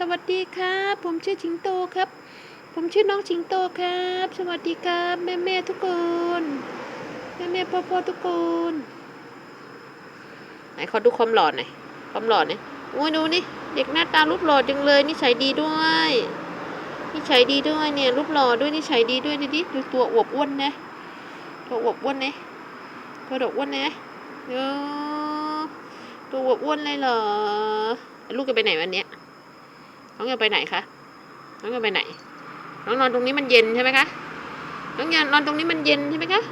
สวัสดีครับ ผมชื่อชิงโตครับ ผมชื่อน้องชิงโตครับ สวัสดีครับแม่แม่ทุกคนแม่แม่พ่อพ่อทุกคนไหนขอดูความหล่อหน่อยความหล่อหน่อยโอ้ยดูนี่เด็กหน้าตารูปหล่อจังเลยนิสัยดีด้วยนิสัยดีด้วยเนี่ยรูปหล่อด้วยนิสัยดีด้วยดูดิดูตัวอวบอ้วนนะตัวอวบอ้วนนะตัวดกอ้วนนะเออตัวอวบอ้วนเลยเหรอลูกจะไปไหนวันเนี้ย น้องจะไปไหนคะ น้องจะไปไหน น้องนอนตรงนี้มันเย็นใช่ไหมคะ น้องยานอนตรงนี้มันเย็นใช่ไหมคะ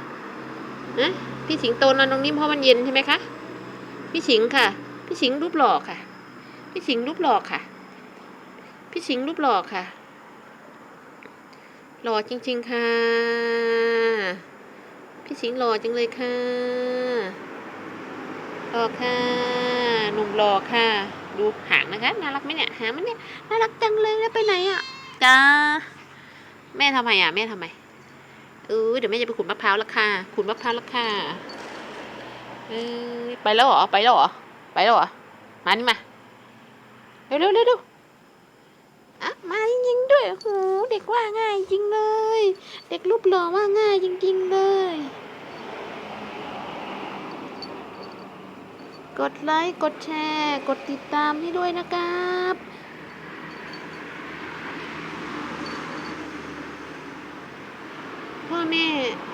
นะพี่สิงโตนอนตรงนี้เพราะมันเย็นใช่ไหมคะ พี่สิงค่ะ พี่สิงรูปหล่อค่ะ พี่สิงรูปหล่อค่ะ พี่สิงรูปหล่อค่ะ หล่อจริง ๆ ค่ะ พี่สิงหล่อจังเลยค่ะหล่อค่ะ หนุ่มหล่อค่ะ ดูหางนะคะ น่ารักไหมเนี่ย หางมันเนี่ย น่ารักจังเลยแล้วไปไหนอะจ้าแม่ทำไมอะ แม่ทำไมเออเดี๋ยวแม่จะไปขุดมะพร้าวล้วค่ะ ขุดมะพร้าวล้วค่ะเออไปแล้วเหรอ ไปแล้วเหรอ ไปแล้วเหรอ มานี่มา เร็วเร็วเร็วอะมาจริงๆด้วยโอ้โหเด็กว่าง่ายจริงเลย เด็กรูปหล่อว่าง่ายจริงๆเลย กดไลค์ กดแชร์ กดติดตามให้ด้วยนะครับพ่อแม่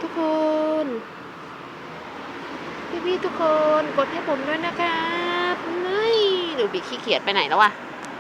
ทุกคน พี่ๆทุกคนกดให้ผมด้วยนะครับนี่ดูบีขี้เกียจไปไหนแล้ววะ